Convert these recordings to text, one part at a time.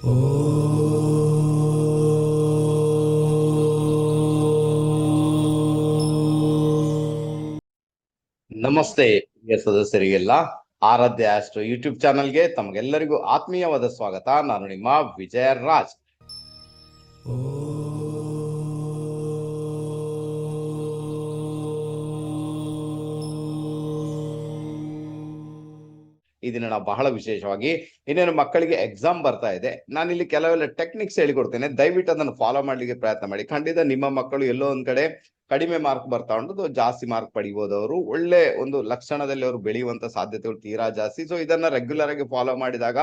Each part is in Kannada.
ನಮಸ್ತೆ ಸದಸ್ಯರಿಗೆಲ್ಲ. ಆರಾಧ್ಯ ಆಸ್ಟ್ರೋ ಯೂಟ್ಯೂಬ್ ಚಾನಲ್ಗೆ ತಮಗೆಲ್ಲರಿಗೂ ಆತ್ಮೀಯವಾದ ಸ್ವಾಗತ. ನಾನು ನಿಮ್ಮ ವಿಜಯ ರಾಜ್ ಈ ದಿನ ನಾವು ಬಹಳ ವಿಶೇಷವಾಗಿ ಇನ್ನೇನು ಮಕ್ಕಳಿಗೆ ಎಕ್ಸಾಮ್ ಬರ್ತಾ ಇದೆ. ನಾನು ಇಲ್ಲಿ ಕೆಲವೆಲ್ಲ ಟೆಕ್ನಿಕ್ಸ್ ಹೇಳಿಕೊಡ್ತೇನೆ. ದಯವಿಟ್ಟು ಅದನ್ನು ಫಾಲೋ ಮಾಡ್ಲಿಕ್ಕೆ ಪ್ರಯತ್ನ ಮಾಡಿ. ಖಂಡಿತ ನಿಮ್ಮ ಮಕ್ಕಳು ಎಲ್ಲೋ ಒಂದ್ ಕಡೆ ಕಡಿಮೆ ಮಾರ್ಕ್ ಬರ್ತಾ ಉಂಟು ಜಾಸ್ತಿ ಮಾರ್ಕ್ ಪಡಿಬಹುದು ಅವರು. ಒಳ್ಳೆ ಒಂದು ಲಕ್ಷಣದಲ್ಲಿ ಅವರು ಬೆಳೆಯುವಂತ ಸಾಧ್ಯತೆಗಳು ತೀರಾ ಜಾಸ್ತಿ. ಸೊ ಇದನ್ನ ರೆಗ್ಯುಲರ್ ಆಗಿ ಫಾಲೋ ಮಾಡಿದಾಗ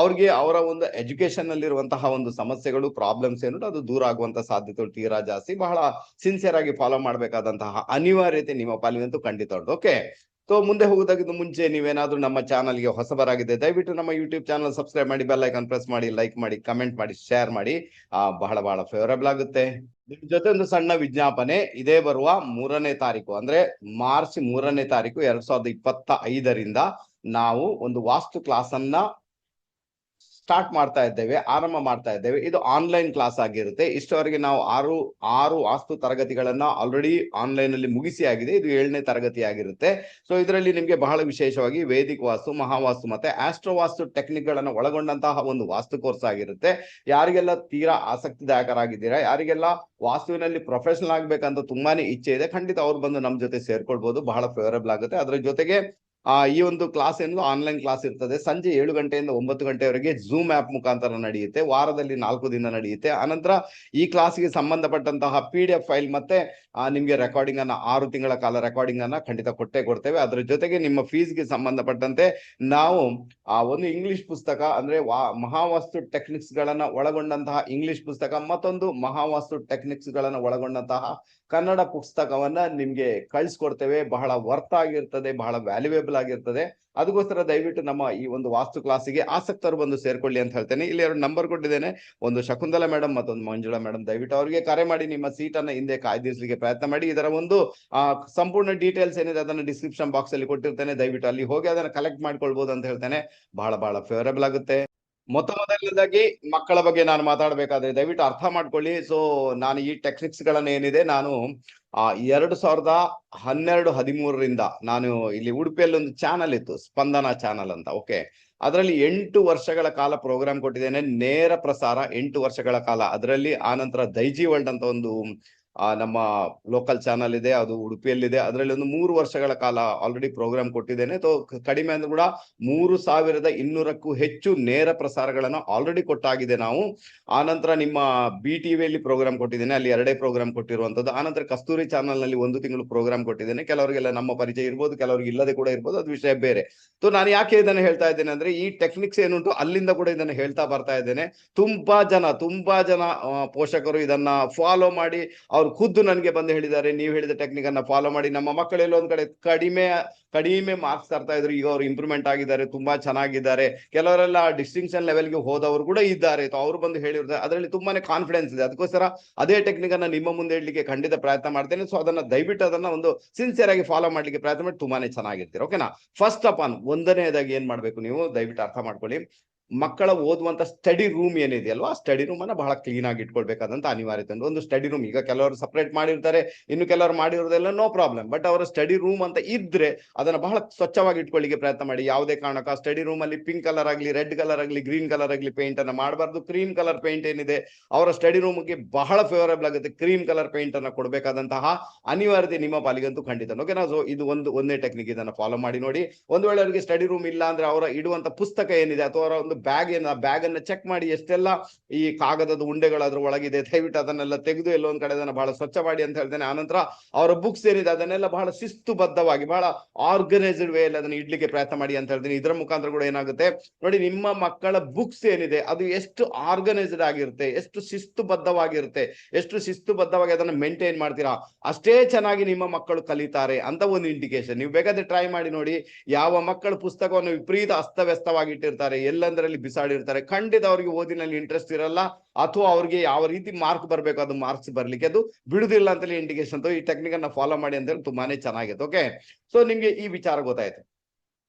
ಅವ್ರಿಗೆ ಅವರ ಒಂದು ಎಜುಕೇಶನ್ ನಲ್ಲಿರುವಂತಹ ಒಂದು ಸಮಸ್ಯೆಗಳು ಪ್ರಾಬ್ಲಮ್ಸ್ ಏನು ಅದು ದೂರ ಆಗುವಂತ ಸಾಧ್ಯತೆಗಳು ತೀರಾ ಜಾಸ್ತಿ. ಬಹಳ ಸಿನ್ಸಿಯರ್ ಆಗಿ ಫಾಲೋ ಮಾಡಬೇಕಾದಂತಹ ಅನಿವಾರ್ಯತೆ ನಿಮ್ಮ ಪಾಲಿಗಂತೂ ಖಂಡಿತ ಉಂಟು. ಓಕೆ ಸೊ ಮುಂದೆ ಹೋಗೋದಕ್ಕಿಂತ ಮುಂಚೆ ನೀವೇನಾದ್ರೂ ನಮ್ಮ ಚಾನಲ್ಗೆ ಹೊಸಬರಾಗಿದೆ ದಯವಿಟ್ಟು ನಮ್ಮ ಯೂಟ್ಯೂಬ್ ಚಾನಲ್ ಸಬ್ಸ್ಕ್ರೈಬ್ ಮಾಡಿ ಬೆಲ್ ಐಕನ್ ಪ್ರೆಸ್ ಮಾಡಿ ಲೈಕ್ ಮಾಡಿ ಕಮೆಂಟ್ ಮಾಡಿ ಶೇರ್ ಮಾಡಿ. ಆ, ಬಹಳ ಬಹಳ ಫೇವರಬಲ್ ಆಗುತ್ತೆ. ನಿಮ್ ಜೊತೆ ಒಂದು ಸಣ್ಣ ವಿಜ್ಞಾಪನೆ. ಇದೇ ಬರುವ ಮೂರನೇ ತಾರೀಕು, ಅಂದ್ರೆ ಮಾರ್ಚ್ ಮೂರನೇ ತಾರೀಕು, ಎರಡ್ ಸಾವಿರದ ಇಪ್ಪತ್ತ ಐದರಿಂದ ನಾವು ಒಂದು ವಾಸ್ತು ಕ್ಲಾಸ್ ಅನ್ನ ಸ್ಟಾರ್ಟ್ ಮಾಡ್ತಾ ಇದ್ದೇವೆ, ಆರಂಭ ಮಾಡ್ತಾ ಇದ್ದೇವೆ. ಇದು ಆನ್ಲೈನ್ ಕ್ಲಾಸ್ ಆಗಿರುತ್ತೆ. ಇಷ್ಟವರೆಗೆ ನಾವು ಆರು ಆರು ವಾಸ್ತು ತರಗತಿಗಳನ್ನ ಆಲ್ರೆಡಿ ಆನ್ಲೈನ್ ಅಲ್ಲಿ ಮುಗಿಸಿ ಆಗಿದೆ. ಇದು ಏಳನೇ ತರಗತಿ ಆಗಿರುತ್ತೆ. ಸೊ ಇದರಲ್ಲಿ ನಿಮಗೆ ಬಹಳ ವಿಶೇಷವಾಗಿ ವೇದಿಕ ವಾಸ್ತು, ಮಹಾವಾಸ್ತು ಮತ್ತೆ ಆಸ್ಟ್ರೋ ವಾಸ್ತು ಟೆಕ್ನಿಕ್ ಗಳನ್ನ ಒಳಗೊಂಡಂತಹ ಒಂದು ವಾಸ್ತು ಕೋರ್ಸ್ ಆಗಿರುತ್ತೆ. ಯಾರಿಗೆಲ್ಲ ತೀರಾ ಆಸಕ್ತಿದಾಯಕರಾಗಿದ್ದೀರಾ, ಯಾರಿಗೆಲ್ಲ ವಾಸ್ತುವಿನಲ್ಲಿ ಪ್ರೊಫೆಷನಲ್ ಆಗ್ಬೇಕಂತ ತುಂಬಾನೇ ಇಚ್ಛೆ ಇದೆ, ಖಂಡಿತ ಅವ್ರು ಬಂದು ನಮ್ಮ ಜೊತೆ ಸೇರ್ಕೊಳ್ಬಹುದು ಬಹಳ ಫೇವರಬಲ್ ಆಗುತ್ತೆ. ಅದರ ಜೊತೆಗೆ ಆ, ಈ ಒಂದು ಕ್ಲಾಸ್ ಏನದು ಆನ್ಲೈನ್ ಕ್ಲಾಸ್ ಇರ್ತದೆ. ಸಂಜೆ ಏಳು ಗಂಟೆಯಿಂದ ಒಂಬತ್ತು ಗಂಟೆವರೆಗೆ ಜೂಮ್ ಆ್ಯಪ್ ಮುಖಾಂತರ ನಡೆಯುತ್ತೆ. ವಾರದಲ್ಲಿ ನಾಲ್ಕು ದಿನ ನಡೆಯುತ್ತೆ. ಆನಂತರ ಈ ಕ್ಲಾಸ್ಗೆ ಸಂಬಂಧಪಟ್ಟಂತಹ ಪಿ ಡಿ ಎಫ್ ಫೈಲ್ ಮತ್ತೆ ನಿಮಗೆ ರೆಕಾರ್ಡಿಂಗ್ ಅನ್ನ, ಆರು ತಿಂಗಳ ಕಾಲ ರೆಕಾರ್ಡಿಂಗ್ ಅನ್ನ ಖಂಡಿತ ಕೊಟ್ಟೆ ಕೊಡ್ತೇವೆ. ಅದರ ಜೊತೆಗೆ ನಿಮ್ಮ ಫೀಸ್ಗೆ ಸಂಬಂಧಪಟ್ಟಂತೆ ನಾವು, ಆ, ಒಂದು ಇಂಗ್ಲಿಷ್ ಪುಸ್ತಕ ಅಂದ್ರೆ ವಾ, ಮಹಾವಾಸ್ತು ಟೆಕ್ನಿಕ್ಸ್ ಗಳನ್ನ ಒಳಗೊಂಡಂತಹ ಇಂಗ್ಲಿಷ್ ಪುಸ್ತಕ, ಮತ್ತೊಂದು ಮಹಾವಾಸ್ತು ಟೆಕ್ನಿಕ್ಸ್ ಗಳನ್ನ ಒಳಗೊಂಡಂತಹ ಕನ್ನಡ ಪುಸ್ತಕವನ್ನ ನಿಮಗೆ ಕಳಿಸ್ಕೊಡ್ತೇವೆ. ಬಹಳ ವರ್ತ್ ಆಗಿರ್ತದೆ, ಬಹಳ ವ್ಯಾಲ್ಯೂಯೇಬಲ್ ಆಗಿರ್ತದೆ. ಅದಕ್ಕೋಸ್ಕರ ದಯವಿಟ್ಟು ನಮ್ಮ ಈ ಒಂದು ವಾಸ್ತು ಕ್ಲಾಸಿಗೆ ಆಸಕ್ತರು ಬಂದು ಸೇರ್ಕೊಳ್ಳಿ ಅಂತ ಹೇಳ್ತೇನೆ. ಇಲ್ಲಿ ಎರಡು ನಂಬರ್ ಕೊಟ್ಟಿದ್ದೇನೆ. ಒಂದು ಶಕುಂತಲಾ ಮೇಡಮ್ ಮತ್ತೊಂದು ಮಂಜುಳಾ ಮೇಡಮ್ ದಯವಿಟ್ಟು ಅವರಿಗೆ ಕರೆ ಮಾಡಿ ನಿಮ್ಮ ಸೀಟ್ ಅನ್ನ ಹಿಂದೆ ಕಾಯ್ದಿರಿಸಲಿಕ್ಕೆ ಪ್ರಯತ್ನ ಮಾಡಿ. ಇದರ ಒಂದು ಸಂಪೂರ್ಣ ಡೀಟೇಲ್ಸ್ ಏನಿದೆ ಅದನ್ನ ಡಿಸ್ಕ್ರಿಪ್ಷನ್ ಬಾಕ್ಸ್ ಅಲ್ಲಿ ಕೊಟ್ಟಿರ್ತೇನೆ. ದಯವಿಟ್ಟು ಅಲ್ಲಿ ಹೋಗಿ ಅದನ್ನ ಕಲೆಕ್ಟ್ ಮಾಡ್ಕೊಳ್ಬಹುದು ಅಂತ ಹೇಳ್ತೇನೆ. ಬಹಳ ಬಹಳ ಫೇವರೇಬಲ್ ಆಗುತ್ತೆ. ಮೊತ್ತ ಮೊದಲನೇದಾಗಿ ಮಕ್ಕಳ ಬಗ್ಗೆ ನಾನು ಮಾತಾಡ್ಬೇಕಾದ್ರೆ ದಯವಿಟ್ಟು ಅರ್ಥ ಮಾಡ್ಕೊಳ್ಳಿ. ಸೊ ನಾನು ಈ ಟೆಕ್ನಿಕ್ಸ್ ಗಳನ್ನ ಏನಿದೆ, ನಾನು, ಆ, ಎರಡು ಸಾವಿರದ ಹನ್ನೆರಡು, ಹದಿಮೂರರಿಂದ ನಾನು ಇಲ್ಲಿ ಉಡುಪಿಯಲ್ಲಿ ಒಂದು ಚಾನಲ್ ಇತ್ತು, ಸ್ಪಂದನ ಚಾನಲ್ ಅಂತ ಓಕೆ ಅದರಲ್ಲಿ ಎಂಟು ವರ್ಷಗಳ ಕಾಲ ಪ್ರೋಗ್ರಾಮ್ ಕೊಟ್ಟಿದ್ದೇನೆ, ನೇರ ಪ್ರಸಾರ ಎಂಟು ವರ್ಷಗಳ ಕಾಲ. ಅದರಲ್ಲಿ ಆನಂತರ ದೈಜಿ ವರ್ಲ್ಡ್ ಅಂತ ಒಂದು ಆ, ನಮ್ಮ ಲೋಕಲ್ ಚಾನಲ್ ಇದೆ, ಅದು ಉಡುಪಿಯಲ್ಲಿದೆ. ಅದರಲ್ಲಿ ಒಂದು ಮೂರು ವರ್ಷಗಳ ಕಾಲ ಆಲ್ರೆಡಿ ಪ್ರೋಗ್ರಾಮ್ ಕೊಟ್ಟಿದ್ದೇನೆ. ಕಡಿಮೆ ಅಂದ್ರೂ ಕೂಡ ಮೂರು ಸಾವಿರದ ಇನ್ನೂರಕ್ಕೂ ಹೆಚ್ಚು ನೇರ ಪ್ರಸಾರಗಳನ್ನು ಆಲ್ರೆಡಿ ಕೊಟ್ಟಾಗಿದೆ ನಾವು. ಆನಂತರ ನಿಮ್ಮ ಬಿ ಟಿವಿಯಲ್ಲಿ ಪ್ರೋಗ್ರಾಮ್ ಕೊಟ್ಟಿದ್ದೇನೆ. ಅಲ್ಲಿ ಎರಡೇ ಪ್ರೋಗ್ರಾಮ್ ಕೊಟ್ಟಿರುವಂತದ್ದು ಆನಂತರ ಕಸ್ತೂರಿ ಚಾನಲ್ನಲ್ಲಿ ಒಂದು ತಿಂಗಳು ಪ್ರೋಗ್ರಾಮ್ ಕೊಟ್ಟಿದ್ದೇನೆ. ಕೆಲವರಿಗೆಲ್ಲ ನಮ್ಮ ಪರಿಚಯ ಇರ್ಬೋದು, ಕೆಲವರಿಗೆ ಇಲ್ಲದೆ ಕೂಡ ಇರ್ಬೋದು. ಅದು ವಿಷಯ ಬೇರೆ. ನಾನು ಯಾಕೆ ಇದನ್ನು ಹೇಳ್ತಾ ಇದ್ದೇನೆ ಅಂದ್ರೆ, ಈ ಟೆಕ್ನಿಕ್ಸ್ ಏನುಂಟು ಅಲ್ಲಿಂದ ಕೂಡ ಇದನ್ನು ಹೇಳ್ತಾ ಬರ್ತಾ ಇದ್ದೇನೆ. ತುಂಬಾ ಜನ ತುಂಬಾ ಜನ ಪೋಷಕರು ಇದನ್ನ ಫಾಲೋ ಮಾಡಿ, ಅವ್ರು ಖುದ್ದು ನನಗೆ ಬಂದು ಹೇಳಿದ್ದಾರೆ, ನೀವು ಹೇಳಿದ ಟೆಕ್ನಿಕ್ ಅನ್ನ ಫಾಲೋ ಮಾಡಿ. ನಮ್ಮ ಮಕ್ಕಳೆಲ್ಲ ಒಂದ್ ಕಡೆ ಕಡಿಮೆ ಕಡಿಮೆ ಮಾರ್ಕ್ಸ್ ತರ್ತಾ ಇದ್ರು, ಈಗ ಅವ್ರು ಇಂಪ್ರೂವ್ಮೆಂಟ್ ಆಗಿದ್ದಾರೆ, ತುಂಬಾ ಚೆನ್ನಾಗಿದ್ದಾರೆ. ಕೆಲವರೆಲ್ಲ ಡಿಸ್ಟಿಂಕ್ಷನ್ ಲೆವೆಲ್ಗೆ ಹೋದವರು ಕೂಡ ಇದ್ದಾರೆ. ಅವ್ರು ಅವರು ಬಂದು ಹೇಳಿರ್ತಾರೆ ಅದರಲ್ಲಿ ತುಂಬಾನೇ ಕಾನ್ಫಿಡೆನ್ಸ್ ಇದೆ. ಅದಕ್ಕೋಸ್ಕರ ಅದೇ ಟೆಕ್ನಿಕ್ ಅನ್ನ ನಿಮ್ಮ ಮುಂದೆ ಇಡ್ಲಿಕ್ಕೆ ಖಂಡಿತ ಪ್ರಯತ್ನ ಮಾಡ್ತೇನೆ. ಸೊ ಅದನ್ನ ದಯವಿಟ್ಟು ಅದನ್ನ ಒಂದು ಸಿನ್ಸಿಯರ್ ಆಗಿ ಫಾಲೋ ಮಾಡ್ಲಿಕ್ಕೆ ಪ್ರಯತ್ನ ಮಾಡಿ, ತುಂಬಾನೇ ಚೆನ್ನಾಗಿರ್ತೀರ. ಓಕೆನಾ ಫಸ್ಟ್ ಆಫ್ ಆನ್ ಒಂದನೇದಾಗಿ ಏನ್ ಮಾಡ್ಬೇಕು ನೀವು? ದಯವಿಟ್ಟು ಅರ್ಥ ಮಾಡ್ಕೊಳ್ಳಿ. ಮಕ್ಕಳ ಓದುವಂತ ಸ್ಟಡಿ ರೂಮ್ ಏನಿದೆ ಅಲ್ವಾ? ಸ್ಟಡಿ ರೂಮ್ ಅನ್ನ ಬಹಳ ಕ್ಲೀನ್ ಆಗಿ ಇಟ್ಕೊಳ್ಬೇಕಾದಂತ ಅನಿವಾರ್ಯತೆ. ಒಂದು ಸ್ಟಡಿ ರೂಮ್ ಈಗ ಕೆಲವರು ಸಪರೇಟ್ ಮಾಡಿರ್ತಾರೆ, ಇನ್ನು ಕೆಲವರು ಮಾಡಿರೋದೆಲ್ಲ ನೋ ಪ್ರಾಬ್ಲಮ್ ಬಟ್ ಅವರ ಸ್ಟಡಿ ರೂಮ್ ಅಂತ ಇದ್ರೆ ಅದನ್ನ ಬಹಳ ಸ್ವಚ್ಛವಾಗಿ ಇಟ್ಕೊಳ್ಳಿಕ್ಕೆ ಪ್ರಯತ್ನ ಮಾಡಿ. ಯಾವುದೇ ಕಾರಣಕ್ಕ ಸ್ಟಡಿ ರೂಮ್ ಅಲ್ಲಿ ಪಿಂಕ್ ಕಲರ್ ಆಗಲಿ ರೆಡ್ ಕಲರ್ ಆಗಲಿ ಗ್ರೀನ್ ಕಲರ್ ಆಗಲಿ ಪೇಂಟ್ ಅನ್ನ ಮಾಡಬಾರ್ದು. ಕ್ರೀಮ್ ಕಲರ್ ಪೇಂಟ್ ಏನಿದೆ, ಅವರ ಸ್ಟಡಿ ರೂಮ್ಗೆ ಬಹಳ ಫೇವರಬಲ್ ಆಗುತ್ತೆ. ಕ್ರೀಮ್ ಕಲರ್ ಪೇಂಟ್ ಅನ್ನ ಕೊಡಬೇಕಾದಂತಹ ಅನಿವಾರ್ಯತೆ ನಿಮ್ಮ ಪಾಲಿಗಂತೂ ಖಂಡಿತ ಓಕೆನಾ ಸೊ ಇದು ಒಂದು, ಒಂದೇ ಟೆಕ್ನಿಕ್ ಇದನ್ನ ಫಾಲೋ ಮಾಡಿ ನೋಡಿ. ಒಂದು ವೇಳೆ ಅವರಿಗೆ ಸ್ಟಡಿ ರೂಮ್ ಇಲ್ಲ ಅಂದ್ರೆ ಅವರ ಇಡುವಂತ ಪುಸ್ತಕ ಏನಿದೆ ಅಥವಾ ಅವರ ಒಂದು ಬ್ಯಾಗ್ ಏನ ಬ್ಯಾಗ್ ಅನ್ನ ಚೆಕ್ ಮಾಡಿ ಎಷ್ಟೆಲ್ಲ ಈ ಕಾಗದದ ಉಂಡೆಗಳು ಅದ್ರ ಒಳಗಿದೆ, ದಯವಿಟ್ಟು ಅದನ್ನೆಲ್ಲ ತೆಗೆದು ಎಲ್ಲೊಂದ್ ಕಡೆ ಅದನ್ನ ಬಹಳ ಸ್ವಚ್ಛ ಮಾಡಿ ಅಂತ ಹೇಳ್ತೇನೆ. ಆನಂತರ ಅವರ ಬುಕ್ಸ್ ಏನಿದೆ ಅದನ್ನೆಲ್ಲ ಬಹಳ ಶಿಸ್ತುಬದ್ಧವಾಗಿ, ಬಹಳ ಆರ್ಗನೈಸ್ಡ್ ವೇ ಅಲ್ಲಿ ಅದನ್ನ ಇಡ್ಲಿಕ್ಕೆ ಪ್ರಯತ್ನ ಮಾಡಿ ಅಂತ ಹೇಳ್ತೀನಿ. ಇದರ ಮುಖಾಂತರ ಕೂಡ ಏನಾಗುತ್ತೆ, ನೋಡಿ ನಿಮ್ಮ ಮಕ್ಕಳ ಬುಕ್ಸ್ ಏನಿದೆ, ಅದು ಎಷ್ಟು ಆರ್ಗನೈಸ್ಡ್ ಆಗಿರುತ್ತೆ, ಎಷ್ಟು ಶಿಸ್ತುಬದ್ಧವಾಗಿರುತ್ತೆ, ಎಷ್ಟು ಶಿಸ್ತುಬದ್ಧವಾಗಿ ಅದನ್ನ ಮೇಂಟೈನ್ ಮಾಡ್ತೀರಾ, ಅಷ್ಟೇ ಚೆನ್ನಾಗಿ ನಿಮ್ಮ ಮಕ್ಕಳು ಕಲಿತಾರೆ ಅಂತ ಒಂದು ಇಂಡಿಕೇಶನ್ ನೀವು ಬೇಕಾದ್ರೆ ಟ್ರೈ ಮಾಡಿ ನೋಡಿ, ಯಾವ ಮಕ್ಕಳು ಪುಸ್ತಕವನ್ನು ವಿಪರೀತ ಅಸ್ತವ್ಯಸ್ತವಾಗಿ ಇಟ್ಟಿರ್ತಾರೆ ಎಲ್ಲಂದರಲ್ಲಿ ಬಿಸಾಡಿರ್ತಾರೆ. ಖಂಡಿತ ಅವ್ರಿಗೆ ಓದಿನಲ್ಲಿ ಇಂಟ್ರೆಸ್ಟ್ ಇರಲ್ಲ. ಅಥವಾ ಅವ್ರಿಗೆ ಯಾವ ರೀತಿ ಮಾರ್ಕ್ ಬರಬೇಕು ಅದು ಮಾರ್ಕ್ಸ್ ಬರ್ಲಿಕ್ಕೆ. ಅದು ಬಿಡುದಿಲ್ಲ ಅಂತಲೇ ಇಂಡಿಕೇಶನ್ ಈ ಟೆಕ್ನಿಕ್ ಅನ್ನ ಫಾಲೋ ಮಾಡಿ ಅಂತ ಹೇಳಿ ತುಂಬಾನೇ ಚೆನ್ನಾಗಿದೆ ಓಕೆ ಸೊ ನಿಮ್ಗೆ ಈ ವಿಚಾರ ಗೊತ್ತಾಯ್ತು.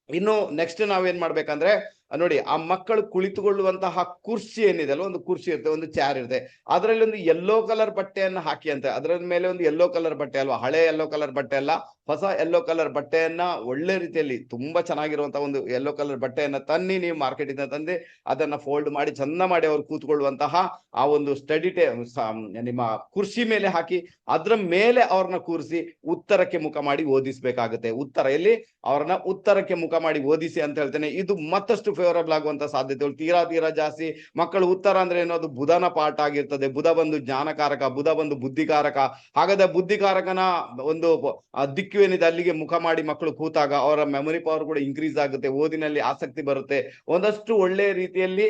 ಇನ್ನು ನೆಕ್ಸ್ಟ್ ನಾವೇನ್ ಮಾಡ್ಬೇಕಂದ್ರೆ ನೋಡಿ ಆ ಮಕ್ಕಳು ಕುಳಿತುಕೊಳ್ಳುವಂತಹ ಕುರ್ಚಿ ಏನಿದೆ ಅಲ್ವಾ? ಒಂದು ಕುರ್ಚಿ ಇರುತ್ತೆ ಒಂದು ಚೇರ್ ಇರುತ್ತೆ ಅದರಲ್ಲಿ ಒಂದು ಯೆಲ್ಲೋ ಕಲರ್ ಬಟ್ಟೆಯನ್ನು ಹಾಕಿ ಅಂತ. ಅದರ ಮೇಲೆ ಒಂದು ಯೆಲ್ಲೋ ಕಲರ್ ಬಟ್ಟೆ ಅಲ್ವಾ? ಹಳೆ ಯೆಲ್ಲೋ ಕಲರ್ ಬಟ್ಟೆ ಅಲ್ಲ, ಹೊಸ ಯೆಲ್ಲೋ ಕಲರ್ ಬಟ್ಟೆಯನ್ನ ಒಳ್ಳೆ ರೀತಿಯಲ್ಲಿ ತುಂಬಾ ಚೆನ್ನಾಗಿರುವಂತಹ ಒಂದು ಯೆಲ್ಲೋ ಕಲರ್ ಬಟ್ಟೆಯನ್ನ ತನ್ನಿ ನೀವು ಮಾರ್ಕೆಟ್ ಇಂದ ತಂದೆ ಅದನ್ನ ಫೋಲ್ಡ್ ಮಾಡಿ ಚಂದ ಮಾಡಿ ಅವ್ರು ಕೂತ್ಕೊಳ್ಳುವಂತಹ ಆ ಒಂದು ಸ್ಟಡಿ ಟೇ ನಿಮ್ಮ ಕುರ್ಚಿ ಮೇಲೆ ಹಾಕಿ, ಅದ್ರ ಮೇಲೆ ಅವ್ರನ್ನ ಕೂರಿಸಿ ಉತ್ತರಕ್ಕೆ ಮುಖ ಮಾಡಿ ಓದಿಸ್ಬೇಕಾಗುತ್ತೆ. ಉತ್ತರ ಇಲ್ಲಿ ಅವ್ರನ್ನ ಉತ್ತರಕ್ಕೆ ಮುಖ ಮಾಡಿ ಓದಿಸಿ ಅಂತ ಹೇಳ್ತೇನೆ. ಇದು ಮತ್ತಷ್ಟು ಫೇವರಬಲ್ ಆಗುವಂತ ಸಾಧ್ಯತೆಗಳು ತೀರಾ ತೀರಾ ಜಾಸ್ತಿ. ಮಕ್ಕಳು ಉತ್ತರ ಅಂದ್ರೆ ಏನೋ? ಅದು ಬುಧನ ಪಾಠ ಆಗಿರ್ತದೆ. ಬುಧ ಬಂದು ಜ್ಞಾನಕಾರಕ, ಬುಧ ಬಂದು ಬುದ್ಧಿಕಾರಕ. ಹಾಗಾದ್ರೆ ಬುದ್ಧಿಕಾರಕನ ಒಂದು ದಿಕ್ಕು ಏನಿದೆ? ಅಲ್ಲಿಗೆ ಮುಖ ಮಾಡಿ ಮಕ್ಕಳು ಕೂತಾಗ ಅವರ ಮೆಮೊರಿ ಪವರ್ ಕೂಡ ಇನ್ಕ್ರೀಸ್ ಆಗುತ್ತೆ. ಓದಿನಲ್ಲಿ ಆಸಕ್ತಿ ಬರುತ್ತೆ. ಒಂದಷ್ಟು ಒಳ್ಳೆ ರೀತಿಯಲ್ಲಿ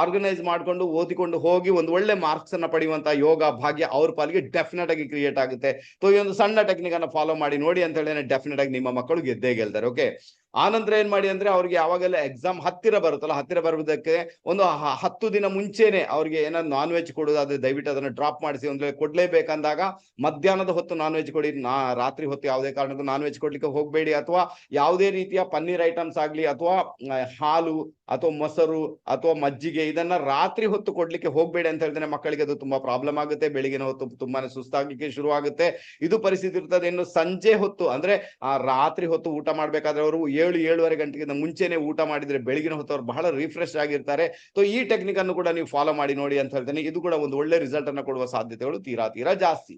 ಆರ್ಗನೈಸ್ ಮಾಡ್ಕೊಂಡು ಓದಿಕೊಂಡು ಹೋಗಿ ಒಂದು ಒಳ್ಳೆ ಮಾರ್ಕ್ಸ್ ಅನ್ನ ಪಡೆಯುವಂತ ಯೋಗ ಭಾಗ್ಯ ಅವ್ರ ಪಾಲಿಗೆ ಡೆಫಿನೆಟ್ ಆಗಿ ಕ್ರಿಯೇಟ್ ಆಗುತ್ತೆ. ಸೊ ಈ ಒಂದು ಸಣ್ಣ ಟೆಕ್ನಿಕ್ ಅನ್ನ ಫಾಲೋ ಮಾಡಿ ನೋಡಿ ಅಂತ ಹೇಳಿದ್ರೆ ಡೆಫಿನೆಟ್ ಆಗಿ ನಿಮ್ಮ ಮಕ್ಕಳು ಗೆದ್ದೇ ಗೆಲ್ತಾರೆ. ಓಕೆ ಆನಂತರ ಏನ್ ಮಾಡಿ ಅಂದ್ರೆ ಅವ್ರಿಗೆ ಯಾವಾಗೆಲ್ಲ ಎಕ್ಸಾಮ್ ಹತ್ತಿರ ಬರುತ್ತಲ್ಲ, ಹತ್ತಿರ ಬರುವುದಕ್ಕೆ ಒಂದು ಹತ್ತು ದಿನ ಮುಂಚೆನೆ ಅವ್ರಿಗೆ ಏನಾದ್ರು ನಾನ್ ವೆಜ್ ಕೊಡೋದಾದ್ರೆ ದಯವಿಟ್ಟು ಅದನ್ನ ಡ್ರಾಪ್ ಮಾಡಿಸಿ ಒಂದು ಕೊಡ್ಲೇಬೇಕಂದಾಗ ಮಧ್ಯಾಹ್ನದ ಹೊತ್ತು ನಾನ್ ವೆಜ್ ಕೊಡಿ, ನಾ, ರಾತ್ರಿ ಹೊತ್ತು ಯಾವುದೇ ಕಾರಣಕ್ಕೂ ನಾನ್ ವೆಜ್ ಕೊಡ್ಲಿಕ್ಕೆ ಹೋಗಬೇಡಿ, ಅಥವಾ ಯಾವುದೇ ರೀತಿಯ ಪನ್ನೀರ್ ಐಟಮ್ಸ್ ಆಗ್ಲಿ, ಅಥವಾ ಹಾಲು, ಅಥವಾ ಮೊಸರು, ಅಥವಾ ಮಜ್ಜಿಗೆ, ಇದನ್ನ ರಾತ್ರಿ ಹೊತ್ತು ಕೊಡ್ಲಿಕ್ಕೆ ಹೋಗ್ಬೇಡಿ ಅಂತ ಹೇಳಿದ್ರೆ ಮಕ್ಕಳಿಗೆ ಅದು ತುಂಬಾ ಪ್ರಾಬ್ಲಮ್ ಆಗುತ್ತೆ ಬೆಳಿಗಿನ ಹೊತ್ತು ತುಂಬಾನೇ ಸುಸ್ತಾಗ್ಲಿಕ್ಕೆ ಶುರು ಆಗುತ್ತೆ ಇದು ಪರಿಸ್ಥಿತಿ ಇರ್ತದೆ ಇನ್ನು ಸಂಜೆ ಹೊತ್ತು, ಅಂದ್ರೆ, ಆ, ರಾತ್ರಿ ಹೊತ್ತು ಊಟ ಮಾಡ್ಬೇಕಾದ್ರೆ ಅವರು ಏಳು, ಏಳುವರೆ ಗಂಟೆಗಿಂತ ಮುಂಚೆನೆ ಊಟ ಮಾಡಿದ್ರೆ ಬೆಳಗಿನ ಹೊತ್ತವ್ರು ಬಹಳ ರಿಫ್ರೆಶ್ ಆಗಿರ್ತಾರೆ. ಸೊ ಈ ಟೆಕ್ನಿಕ್ ಅನ್ನು ಕೂಡ ನೀವು ಫಾಲೋ ಮಾಡಿ ನೋಡಿ ಅಂತ ಹೇಳ್ತೇನೆ. ಇದು ಕೂಡ ಒಂದು ಒಳ್ಳೆ ರಿಸಲ್ಟ್ ಅನ್ನು ಕೊಡುವ ಸಾಧ್ಯತೆಗಳು ತೀರಾ ತೀರಾ ಜಾಸ್ತಿ.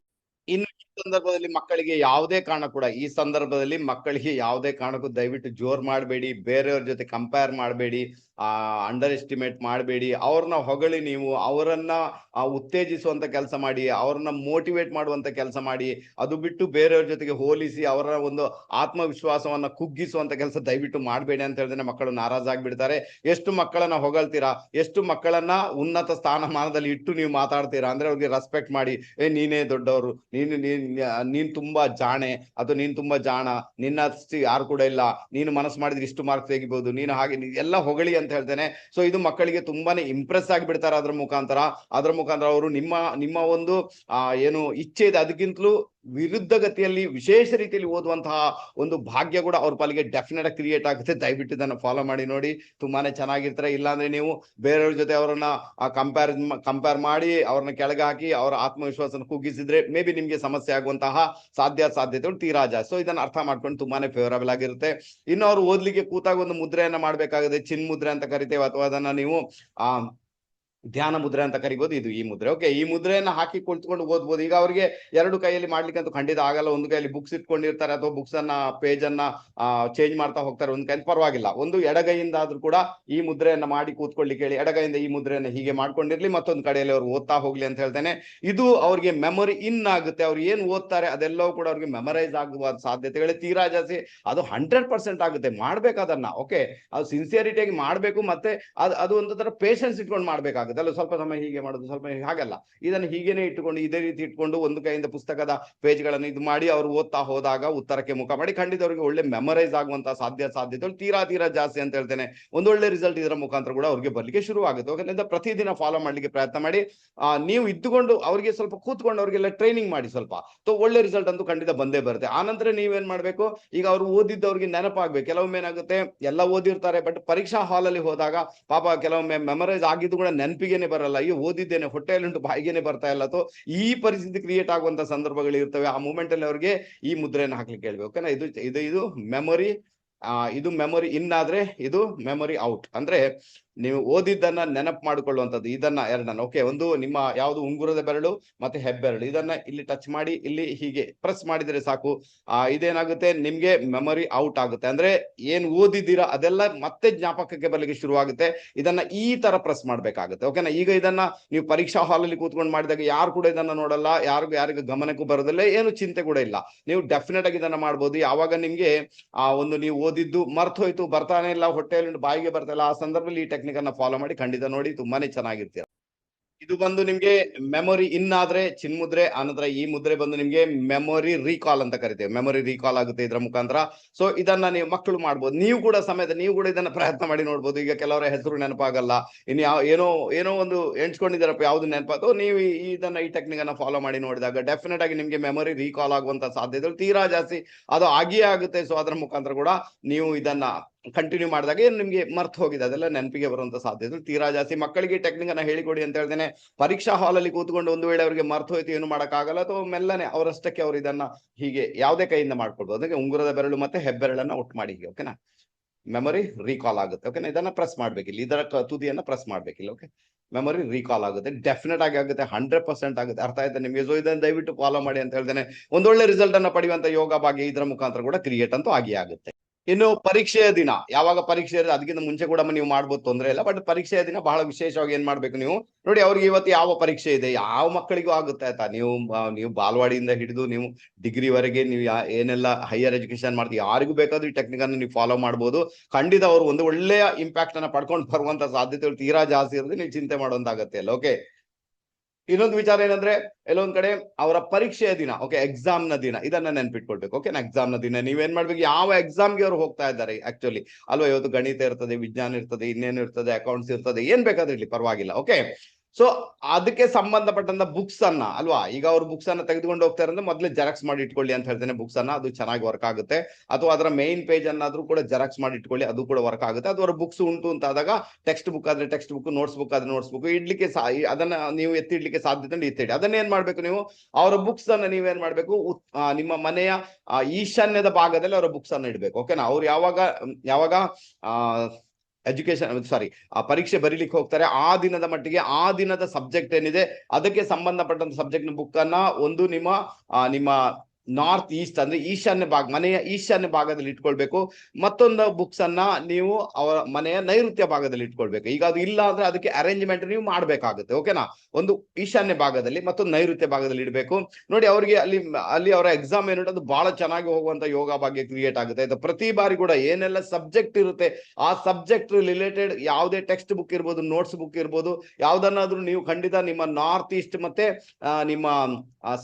ಇನ್ನು ಈ ಸಂದರ್ಭದಲ್ಲಿ ಮಕ್ಕಳಿಗೆ ಯಾವುದೇ ಕಾರಣ ಕೂಡ, ಈ ಸಂದರ್ಭದಲ್ಲಿ ಮಕ್ಕಳಿಗೆ ಯಾವುದೇ ಕಾರಣಕ್ಕೂ ದಯವಿಟ್ಟು ಜೋರ್ ಮಾಡಬೇಡಿ. ಬೇರೆಯವ್ರ ಜೊತೆ ಕಂಪೇರ್ ಮಾಡಬೇಡಿ. ಆ ಅಂಡರ್ ಎಸ್ಟಿಮೇಟ್ ಮಾಡಬೇಡಿ. ಅವ್ರನ್ನ ಹೊಗಳಿ ನೀವು, ಅವರನ್ನ ಉತ್ತೇಜಿಸುವಂತ ಕೆಲಸ ಮಾಡಿ, ಅವ್ರನ್ನ ಮೋಟಿವೇಟ್ ಮಾಡುವಂತ ಕೆಲಸ ಮಾಡಿ, ಅದು ಬಿಟ್ಟು ಬೇರೆಯವ್ರ ಜೊತೆಗೆ ಹೋಲಿಸಿ, ಅವರ ಒಂದು ಆತ್ಮವಿಶ್ವಾಸವನ್ನ ಕುಗ್ಗಿಸುವಂತ ಕೆಲಸ ದಯವಿಟ್ಟು ಮಾಡಬೇಡಿ ಅಂತ ಹೇಳಿದ್ರೆ ಮಕ್ಕಳು ನಾರಾಜಾಗ್ಬಿಡ್ತಾರೆ ಎಷ್ಟು ಮಕ್ಕಳನ್ನ ಹೊಗಳ್ತೀರಾ? ಎಷ್ಟು ಮಕ್ಕಳನ್ನ ಉನ್ನತ ಸ್ಥಾನಮಾನದಲ್ಲಿ ಇಟ್ಟು ನೀವು ಮಾತಾಡ್ತೀರಾ? ಅಂದ್ರೆ ಅವ್ರಿಗೆ ರೆಸ್ಪೆಕ್ಟ್ ಮಾಡಿ, ಏ, ನೀನೇ ದೊಡ್ಡವರು, ನೀನು, ನೀನ್ ನೀನ್ ತುಂಬಾ ಜಾಣೆ, ಅದು ನೀನ್ ತುಂಬಾ ಜಾಣ, ನಿನ್ನ ಯಾರು ಕೂಡ ಇಲ್ಲ, ನೀನು ಮನಸ್ಸು ಮಾಡಿದ್ರೆ ಇಷ್ಟು ಮಾರ್ಕ್ಸ್ ತೆಗಿಬಹುದು ನೀನು ಹಾಗೆ ಎಲ್ಲ ಹೊಗಳಿ ಅಂತ ಹೇಳ್ತೇನೆ. ಸೊ ಇದು ಮಕ್ಕಳಿಗೆ ತುಂಬಾನೇ ಇಂಪ್ರೆಸ್ ಆಗಿಬಿಡ್ತಾರೆ ಅದ್ರ ಮುಖಾಂತರ. ಅದ್ರ ಮುಖಾಂತರ ಅವರು ನಿಮ್ಮ ನಿಮ್ಮ ಒಂದು ಏನು ಇಚ್ಛೆ ಇದೆ ಅದಕ್ಕಿಂತಲೂ ವಿರುದ್ಧ ಗತಿಯಲ್ಲಿ ವಿಶೇಷ ರೀತಿಯಲ್ಲಿ ಓದುವಂತಹ ಒಂದು ಭಾಗ್ಯ ಕೂಡ ಅವ್ರ ಪಾಲಿಗೆ ಡೆಫಿನೆಟ್ ಕ್ರಿಯೇಟ್ ಆಗುತ್ತೆ. ದಯವಿಟ್ಟು ಇದನ್ನು ಫಾಲೋ ಮಾಡಿ, ನೋಡಿ. ತುಂಬಾನೇ ಚೆನ್ನಾಗಿರ್ತಾರೆ. ಇಲ್ಲಾಂದ್ರೆ ನೀವು ಬೇರೆಯವ್ರ ಜೊತೆ ಅವರನ್ನ ಕಂಪೇರ್ ಕಂಪೇರ್ ಮಾಡಿ ಅವ್ರನ್ನ ಕೆಳಗೆ ಹಾಕಿ ಅವರ ಆತ್ಮವಿಶ್ವಾಸನ ಕುಗ್ಗಿಸಿದ್ರೆ ಮೇ ಬಿ ನಿಮ್ಗೆ ಸಮಸ್ಯೆ ಆಗುವಂತಹ ಸಾಧ್ಯ, ಸಾಧ್ಯತೆಗಳು ತೀರಾ ಜಾಸ್ತಿ. ಸೊ ಇದನ್ನ ಅರ್ಥ ಮಾಡ್ಕೊಂಡು ತುಂಬಾನೇ ಫೇವರಬಲ್ ಆಗಿರುತ್ತೆ. ಇನ್ನು ಅವ್ರು ಓದ್ಲಿಕ್ಕೆ ಕೂತಾಗ ಒಂದು ಮುದ್ರೆಯನ್ನ ಮಾಡ್ಬೇಕಾಗುತ್ತೆ. ಚಿನ್ ಮುದ್ರೆ ಅಂತ ಕರಿತೇವೆ ಅಥವಾ ಅದನ್ನ ನೀವು, ಆ ಧ್ಯಾನ ಮುದ್ರೆ ಅಂತ ಕರಿಬಹುದು ಇದು ಈ ಮುದ್ರೆ. ಓಕೆ ಈ ಮುದ್ರೆಯನ್ನು ಹಾಕಿ ಕುಳಿತುಕೊಂಡು ಓದ್ಬೋದು. ಈಗ ಅವರಿಗೆ ಎರಡು ಕೈಯಲ್ಲಿ ಮಾಡ್ಲಿಕ್ಕೆ ಅಂತ ಖಂಡಿತ ಆಗಲ್ಲ. ಒಂದು ಕೈಯಲ್ಲಿ ಬುಕ್ಸ್ ಇಟ್ಕೊಂಡಿರ್ತಾರೆ ಅಥವಾ ಬುಕ್ಸ್ ಅನ್ನ ಪೇಜ್ ಅನ್ನ ಚೇಂಜ್ ಮಾಡ್ತಾ ಹೋಗ್ತಾರೆ. ಒಂದು ಕೈಯಲ್ಲಿ ಪರವಾಗಿಲ್ಲ. ಒಂದು ಎಡಗೈಯಿಂದ ಆದ್ರೂ ಕೂಡ ಈ ಮುದ್ರೆಯನ್ನ ಮಾಡಿ ಕೂತ್ಕೊಳ್ಳಿಕ್ಕೆ ಹೇಳಿ, ಎಡಗೈಯಿಂದ ಈ ಮುದ್ರೆಯನ್ನು ಹೀಗೆ ಮಾಡ್ಕೊಂಡಿರ್ಲಿ, ಮತ್ತೊಂದು ಕಡೆಯಲ್ಲಿ ಅವ್ರು ಓದ್ತಾ ಹೋಗ್ಲಿ ಅಂತ ಹೇಳ್ತೇನೆ. ಇದು ಅವ್ರಿಗೆ ಮೆಮೊರಿ ಇನ್ ಆಗುತ್ತೆ. ಅವ್ರು ಏನ್ ಓದ್ತಾರೆ ಅದೆಲ್ಲವೂ ಕೂಡ ಅವ್ರಿಗೆ ಮೆಮರೈಸ್ ಆಗುವ ಸಾಧ್ಯತೆಗಳೇ ತೀರಾ ಜಾಸ್ತಿ ಅದು ಹಂಡ್ರೆಡ್ ಪರ್ಸೆಂಟ್ ಆಗುತ್ತೆ. ಮಾಡ್ಬೇಕದನ್ನ ಓಕೆ ಅದು ಸಿನ್ಸಿಯರಿಟಿಯಾಗಿ ಮಾಡ್ಬೇಕು, ಮತ್ತೆ ಅದು ಅದು ಒಂದು ತರ ಪೇಷನ್ಸ್ ಇಟ್ಕೊಂಡು ಮಾಡ್ಬೇಕಾಗುತ್ತೆ. ಅಲ್ಲ, ಸ್ವಲ್ಪ ಸಮಯ ಹೀಗೆ ಮಾಡೋದು, ಸ್ವಲ್ಪ ಹೀಗೆ- ಹಾಗಲ್ಲ. ಇದನ್ನು ಹೀಗೇನೆ ಇಟ್ಟುಕೊಂಡು, ಇದೇ ರೀತಿ ಇಟ್ಕೊಂಡು ಒಂದು ಕೈಯಿಂದ ಪುಸ್ತಕದ ಪೇಜ್ಗಳನ್ನು ಇದು ಮಾಡಿ ಅವರು ಓದ್ತಾ ಹೋದಾಗ ಉತ್ತರಕ್ಕೆ ಮುಖ ಮಾಡಿ ಖಂಡಿತ ಅವರಿಗೆ ಒಳ್ಳೆ ಮೆಮರೈಸ್ ಆಗುವಂತ ಸಾಧ್ಯ ಸಾಧ್ಯತೆಗಳು ತೀರಾ ತೀರಾ ಜಾಸ್ತಿ ಅಂತ ಹೇಳ್ತೇನೆ. ಒಂದೊಳ್ಳೆ ರಿಸಲ್ಟ್ ಇದರ ಮುಖಾಂತರ ಕೂಡ ಅವ್ರಿಗೆ ಬರ್ಲಿಕ್ಕೆ ಶುರು ಆಗುತ್ತೆ ಅದರಿಂದ ಪ್ರತಿದಿನ ಫಾಲೋ ಮಾಡ್ಲಿಕ್ಕೆ ಪ್ರಯತ್ನ ಮಾಡಿ ನೀವು ಇದ್ದುಕೊಂಡು ಅವರಿಗೆ ಸ್ವಲ್ಪ ಕೂತ್ಕೊಂಡು ಅವರಿಗೆಲ್ಲ ಟ್ರೈನಿಂಗ್ ಮಾಡಿ ಸ್ವಲ್ಪ. ಸೊ ಒಳ್ಳೆ ರಿಸಲ್ಟ್ ಅಂತೂ ಖಂಡಿತ ಬಂದೇ ಬರುತ್ತೆ. ಆನಂತರ ನೀವೇನ್ ಮಾಡ್ಬೇಕು? ಈಗ ಅವರು ಓದಿದ್ದವ್ರಿಗೆ ನೆನಪಾಗ್ಬೇಕು. ಕೆಲವೊಮ್ಮೆ ಏನಾಗುತ್ತೆ? ಎಲ್ಲ ಓದಿರ್ತಾರೆ ಬಟ್ ಪರೀಕ್ಷಾ ಹಾಲ್ ಅಲ್ಲಿ ಹೋದಾಗ ಪಾಪ ಕೆಲವೊಮ್ಮೆ ಮೆಮರೈಸ್ ಆಗಿದ್ದು ಕೂಡ ನೆನಪಿಗೆನೆ ಬರಲ್ಲ. ಅಯ್ಯೋ, ಓದಿದ್ದೇನೆ ಹೊಟ್ಟೆಯಲ್ಲುಂಟು ಬಾಯಿಗೆನೆ ಬರ್ತಾ ಇಲ್ಲ. ಅಥವಾ ಈ ಪರಿಸ್ಥಿತಿ ಕ್ರಿಯೇಟ್ ಆಗುವಂತ ಸಂದರ್ಭಗಳು ಇರ್ತವೆ. ಆ ಮೂಮೆಂಟ್ ಅಲ್ಲಿ ಅವ್ರಿಗೆ ಈ ಮುದ್ರೆಯನ್ನು ಹಾಕ್ಲಿಕ್ಕೆ ಹೇಳ್ಬೇಕು. ಓಕೆನಾ ಇದು ಇದು ಇದು ಮೆಮೊರಿ ಆ, ಇದು ಮೆಮೊರಿ ಇನ್ ಆದ್ರೆ ಇದು ಮೆಮೊರಿ ಔಟ್ ಅಂದ್ರೆ ನೀವು ಓದಿದ್ದನ್ನ ನೆನಪು ಮಾಡಿಕೊಳ್ಳುವಂಥದ್ದು. ಇದನ್ನ ಎರಡನ್ನ ಓಕೆ ಒಂದು ನಿಮ್ಮ ಯಾವುದು ಉಂಗುರದ ಬೆರಳು ಮತ್ತೆ ಹೆಬ್ಬೆರಳು. ಇದನ್ನ ಇಲ್ಲಿ ಟಚ್ ಮಾಡಿ, ಇಲ್ಲಿ ಹೀಗೆ ಪ್ರೆಸ್ ಮಾಡಿದ್ರೆ ಸಾಕು. ಆ, ಇದೇನಾಗುತ್ತೆ? ನಿಮ್ಗೆ ಮೆಮೊರಿ ಔಟ್ ಆಗುತ್ತೆ. ಅಂದ್ರೆ ಏನ್ ಓದಿದ್ದೀರಾ ಅದೆಲ್ಲ ಮತ್ತೆ ಜ್ಞಾಪಕಕ್ಕೆ ಬರ್ಲಿಕ್ಕೆ ಶುರುವಾಗುತ್ತೆ. ಇದನ್ನ ಈ ತರ ಪ್ರೆಸ್ ಮಾಡ್ಬೇಕಾಗುತ್ತೆ. ಓಕೆನಾ ಈಗ ಇದನ್ನ ನೀವು ಪರೀಕ್ಷಾ ಹಾಲಲ್ಲಿ ಕೂತ್ಕೊಂಡು ಮಾಡಿದಾಗ ಯಾರು ಕೂಡ ಇದನ್ನ ನೋಡಲ್ಲ, ಯಾರಿಗೂ ಯಾರಿಗೂ ಗಮನಕ್ಕೂ ಬರೋದಿಲ್ಲ, ಏನು ಚಿಂತೆ ಕೂಡ ಇಲ್ಲ. ನೀವು ಡೆಫಿನೆಟ್ ಆಗಿ ಇದನ್ನ ಮಾಡ್ಬೋದು. ಯಾವಾಗ ನಿಮ್ಗೆ, ಆ, ಒಂದು ನೀವು ಓದಿದ್ದು ಮರ್ತು ಹೋಯ್ತು, ಬರ್ತಾನೆ ಇಲ್ಲ ಹೊಟ್ಟೆಯಲ್ಲಿ ಬಾಯಿಗೆ ಬರ್ತಾ ಇಲ್ಲ ಆ ಸಂದರ್ಭದಲ್ಲಿ ಈ ಟೆಕ್ನಿಕ್ ಅನ್ನ ಫಾಲೋ ಮಾಡಿ ಖಂಡಿತ ನೋಡಿ ತುಂಬಾನೇ ಚೆನ್ನಾಗಿರ್ತೀರ. ಇದು ಬಂದು ನಿಮ್ಗೆ ಮೆಮೊರಿ ಇನ್ ಆದ್ರೆ ಚಿನ್ ಮುದ್ರೆ, ಆನಂತರ ಈ ಮುದ್ರೆ ಬಂದು ನಿಮ್ಗೆ ಮೆಮೊರಿ ರೀಕಾಲ್ ಅಂತ ಕರಿತೇವೆ. ಮೆಮೊರಿ ರೀಕಾಲ್ ಆಗುತ್ತೆ ಇದರ ಮುಖಾಂತರ. ಸೊ ಇದನ್ನ ನೀವು ಮಕ್ಕಳು ಮಾಡ್ಬೋದು. ನೀವು ಕೂಡ ಸಮೇತ ನೀವು ಕೂಡ ಇದನ್ನ ಪ್ರಯತ್ನ ಮಾಡಿ ನೋಡ್ಬೋದು. ಈಗ ಕೆಲವರ ಹೆಸರು ನೆನಪಾಗಲ್ಲ. ಇನ್ ಯಾವ, ಏನೋ ಏನೋ ಒಂದು ಎಣ್ಸ್ಕೊಂಡಿದ್ದಾರಪ್ಪ ಯಾವ್ದು ನೆನಪಾಗೋ ನೀವು ಇದನ್ನ ಈ ಟೆಕ್ನಿಕ್ ಅನ್ನ ಫಾಲೋ ಮಾಡಿ ನೋಡಿದಾಗ ಡೆಫಿನೆಟ್ ಆಗಿ ನಿಮ್ಗೆ ಮೆಮೊರಿ ರೀಕಾಲ್ ಆಗುವಂತ ಸಾಧ್ಯತೆಗಳು ತೀರಾ ಜಾಸ್ತಿ. ಅದು ಆಗಿಯೇ ಆಗುತ್ತೆ. ಸೊ ಅದರ ಮುಖಾಂತರ ಕೂಡ ನೀವು ಇದನ್ನ ಕಂಟಿನ್ಯೂ ಮಾಡಿದಾಗ ಏನು ನಿಮ್ಗೆ ಮರ್ತು ಹೋಗಿದೆ? ಅದೆಲ್ಲ ನೆನಪಿಗೆ ಬರುವಂತ ಸಾಧ್ಯತೆ. ತೀರಾ ಜಾಸ್ತಿ. ಮಕ್ಕಳಿಗೆ ಟೆಕ್ನಿಕ್ ಅನ್ನ ಹೇಳಿಕೊಡಿ ಅಂತ ಹೇಳ್ತೇನೆ ಪರೀಕ್ಷಾ ಹಾಲಲ್ಲಿ ಕೂತ್ಕೊಂಡು ಒಂದು ವೇಳೆ ಅವರಿಗೆ ಮರ್ತು ಹೋಯ್ತು, ಏನು ಮಾಡೋಕ್ಕಾಗಲ್ಲ? ಅಥವಾ ಮೆಲ್ಲನೆ ಅವರಷ್ಟಕ್ಕೆ ಅವರು ಇದನ್ನ ಹೀಗೆ ಯಾವುದೇ ಕೈಯಿಂದ ಮಾಡ್ಕೊಳ್ಬೋದು ಅದಕ್ಕೆ ಉಂಗುರದ ಬೆರಳು ಮತ್ತೆ ಹೆಬ್ಬೆರಳನ್ನ ಒಟ್ಟು ಮಾಡಿ ಓಕೆನಾ ಮೆಮೊರಿ ರೀಕಾಲ್ ಆಗುತ್ತೆ ಓಕೆನಾ ಇದನ್ನ ಪ್ರೆಸ್ ಮಾಡ್ಬೇಕಿಲ್ಲ. ಇದರ ತುದಿಯನ್ನ ಪ್ರೆಸ್ ಮಾಡ್ಬೇಕಿಲ್ಲ ಓಕೆ ಮೆಮೊರಿ ರೀಕಾಲ್ ಆಗುತ್ತೆ. ಡೆಫಿನೆಟ್ ಆಗಿ ಆಗುತ್ತೆ ಹಂಡ್ರೆಡ್ ಪರ್ಸೆಂಟ್ ಆಗುತ್ತೆ. ಅರ್ಥ ಆಯ್ತಾ ನಿಮಗೆ? ಸೊ ಇದನ್ನು ದಯವಿಟ್ಟು ಫಾಲೋ ಮಾಡಿ ಅಂತ ಹೇಳ್ತೇನೆ ಒಂದೊಳ್ಳೆ ರಿಸಲ್ಟ್ ಅನ್ನ ಪಡೆಯುವಂತ ಯೋಗ ಭಾಗ್ಯ ಇದರ ಮುಖಾಂತರ ಕೂಡ ಕ್ರಿಯೇಟ್ ಅಂತೂ ಆಗಿ ಆಗುತ್ತೆ. ಇನ್ನು ಪರೀಕ್ಷೆಯ ದಿನ. ಯಾವಾಗ ಪರೀಕ್ಷೆ ಇರುತ್ತೆ ಅದಕ್ಕಿಂತ ಮುಂಚೆ ಕೂಡ ನೀವು ಮಾಡ್ಬೋದು ತೊಂದರೆ ಇಲ್ಲ. ಬಟ್ ಪರೀಕ್ಷೆಯ ದಿನ ಬಹಳ ವಿಶೇಷವಾಗಿ ಏನ್ ಮಾಡ್ಬೇಕು ನೀವು? ನೋಡಿ ಅವ್ರಿಗೆ ಇವತ್ತು ಯಾವ ಪರೀಕ್ಷೆ ಇದೆ? ಯಾವ ಮಕ್ಕಳಿಗೂ ಆಗುತ್ತೆ ಆಯ್ತಾ? ನೀವು ನೀವು ಬಾಲ್ವಾಡಿಯಿಂದ ಹಿಡಿದು ನೀವು ಡಿಗ್ರಿವರೆಗೆ ನೀವು ಏನೆಲ್ಲ ಹೈಯರ್ ಎಜುಕೇಶನ್ ಮಾಡ್ತೀವಿ ಯಾರಿಗೂ ಬೇಕಾದ್ರೂ ಈ ಟೆಕ್ನಿಕ್ ಅನ್ನು ನೀವು ಫಾಲೋ ಮಾಡ್ಬೋದು. ಖಂಡಿತ ಅವರು ಒಂದು ಒಳ್ಳೆಯ ಇಂಪ್ಯಾಕ್ಟ್ ಅನ್ನ ಪಡ್ಕೊಂಡು ಬರುವಂತ ಸಾಧ್ಯತೆಗಳು ತೀರಾ ಜಾಸ್ತಿ ಇರೋದು ನೀವು ಚಿಂತೆ ಮಾಡುವಂತಾಗತ್ತೆ ಅಲ್ಲ ಓಕೆ ಇನ್ನೊಂದು ವಿಚಾರ ಏನಂದ್ರೆ, ಎಲ್ಲೊಂದ್ ಕಡೆ ಅವರ ಪರೀಕ್ಷೆಯ ದಿನ ಓಕೆ ಎಕ್ಸಾಮ್ನ ದಿನ, ಇದನ್ನ ನೆನ್ಪಿಟ್ಕೊಳ್ಬೇಕು ಓಕೆ ಎಕ್ಸಾಮ್ನ ದಿನ. ನೀವೇನ್ ಮಾಡ್ಬೇಕು, ಯಾವ ಎಕ್ಸಾಮ್ಗೆ ಅವ್ರು ಹೋಗ್ತಾ ಇದ್ದಾರೆ ಆಕ್ಚುಲಿ ಅಲ್ವಾ, ಇವತ್ತು ಗಣಿತ ಇರ್ತದೆ, ವಿಜ್ಞಾನ ಇರ್ತದೆ, ಇನ್ನೇನು ಇರ್ತದೆ ಅಕೌಂಟ್ಸ್ ಇರ್ತದೆ, ಏನ್ ಬೇಕಾದ್ರೆ ಇರ್ಲಿ, ಪರವಾಗಿಲ್ಲ ಓಕೆ ಸೊ ಅದಕ್ಕೆ ಸಂಬಂಧಪಟ್ಟಂತ ಬುಕ್ಸ್ ಅನ್ನ, ಅಲ್ವಾ? ಈಗ ಅವ್ರು ಬುಕ್ಸ್ ಅನ್ನ ತೆಗೆದುಕೊಂಡು ಹೋಗ್ತಾರೆ ಅಂದ್ರೆ ಮೊದಲೇ ಜೆರಾಕ್ಸ್ ಮಾಡಿ ಇಟ್ಕೊಳ್ಳಿ ಅಂತ ಹೇಳ್ತೇನೆ ಬುಕ್ಸ್ ಅನ್ನ, ಅದು ಚೆನ್ನಾಗಿ ವರ್ಕ್ ಆಗುತ್ತೆ. ಅಥವಾ ಅದರ ಮೇನ್ ಪೇಜ್ ಅನ್ನಾದ್ರೂ ಕೂಡ ಜೆರಾಕ್ಸ್ ಮಾಡಿ ಇಟ್ಕೊಳ್ಳಿ, ಅದು ಕೂಡ ವರ್ಕ್ ಆಗುತ್ತೆ. ಅದು ಅವರ ಬುಕ್ಸ್ ಉಂಟು ಅಂತ ಆದಾಗ ಟೆಕ್ಸ್ಟ್ ಬುಕ್ ಆದ್ರೆ ಟೆಕ್ಸ್ಟ್ ಬುಕ್ ನೋಟ್ಸ್ ಬುಕ್ ಆದ್ರೆ ನೋಟ್ಸ್ ಬುಕ್ ಇಡ್ಲಿಕ್ಕೆ ಅದನ್ನ ನೀವು ಎತ್ತಿಡ್ಲಿಕ್ಕೆ ಸಾಧ್ಯತೆ ಎತ್ತಿಡಿ. ಅದನ್ನ ಏನ್ ಮಾಡ್ಬೇಕು ನೀವು? ಅವರ ಬುಕ್ಸ್ ಅನ್ನ ನೀವೇನ್ ಮಾಡ್ಬೇಕು? ನಿಮ್ಮ ಮನೆಯ ಈಶಾನ್ಯದ ಭಾಗದಲ್ಲಿ ಅವರ ಬುಕ್ಸ್ ಅನ್ನ ಇಡ್ಬೇಕು ಓಕೆನಾ ಅವ್ರು ಯಾವಾಗ ಯಾವಾಗ, ಆ ಎಜುಕೇಶನ್ ಸಾರಿ ಆ ಪರೀಕ್ಷೆ ಬರೀಲಿಕ್ಕೆ ಹೋಗ್ತಾರೆ. ಆ ದಿನದ ಮಟ್ಟಿಗೆ ಆ ದಿನದ ಸಬ್ಜೆಕ್ಟ್ ಏನಿದೆ, ಅದಕ್ಕೆ ಸಂಬಂಧಪಟ್ಟಂತ ಸಬ್ಜೆಕ್ಟ್ ಬುಕ್ ಅನ್ನ ಒಂದು ನಿಮ್ಮ ನಿಮ್ಮ ನಾರ್ತ್ ಈಸ್ಟ್ ಅಂದ್ರೆ ಈಶಾನ್ಯ ಭಾಗ, ಮನೆಯ ಈಶಾನ್ಯ ಭಾಗದಲ್ಲಿ ಇಟ್ಕೊಳ್ಬೇಕು. ಮತ್ತೊಂದು ಬುಕ್ಸ್ ಅನ್ನ ನೀವು ಅವರ ಮನೆಯ ನೈಋತ್ಯ ಭಾಗದಲ್ಲಿ ಇಟ್ಕೊಳ್ಬೇಕು. ಈಗ ಅದು ಇಲ್ಲ ಅಂದ್ರೆ ಅದಕ್ಕೆ ಅರೇಂಜ್ಮೆಂಟ್ ನೀವು ಮಾಡ್ಬೇಕಾಗುತ್ತೆ ಓಕೆನಾ ಒಂದು ಈಶಾನ್ಯ ಭಾಗದಲ್ಲಿ ಮತ್ತೊಂದು ನೈಋತ್ಯ ಭಾಗದಲ್ಲಿ ಇಡಬೇಕು. ನೋಡಿ, ಅವರಿಗೆ ಅಲ್ಲಿ ಅಲ್ಲಿ ಅವರ ಎಕ್ಸಾಮ್ ಏನು ಅದು ಬಹಳ ಚೆನ್ನಾಗಿ ಹೋಗುವಂತ ಯೋಗ ಭಾಗ್ಯ ಕ್ರಿಯೇಟ್ ಆಗುತ್ತೆ. ಇದು ಪ್ರತಿ ಬಾರಿ ಕೂಡ ಏನೆಲ್ಲ ಸಬ್ಜೆಕ್ಟ್ ಇರುತ್ತೆ, ಆ ಸಬ್ಜೆಕ್ಟ್ ರಿಲೇಟೆಡ್ ಯಾವುದೇ ಟೆಕ್ಸ್ಟ್ ಬುಕ್ ಇರ್ಬೋದು ನೋಟ್ಸ್ ಬುಕ್ ಇರ್ಬೋದು, ಯಾವ್ದನ್ನಾದ್ರೂ ನೀವು ಖಂಡಿತ ನಿಮ್ಮ ನಾರ್ತ್ ಈಸ್ಟ್ ಮತ್ತೆ ನಿಮ್ಮ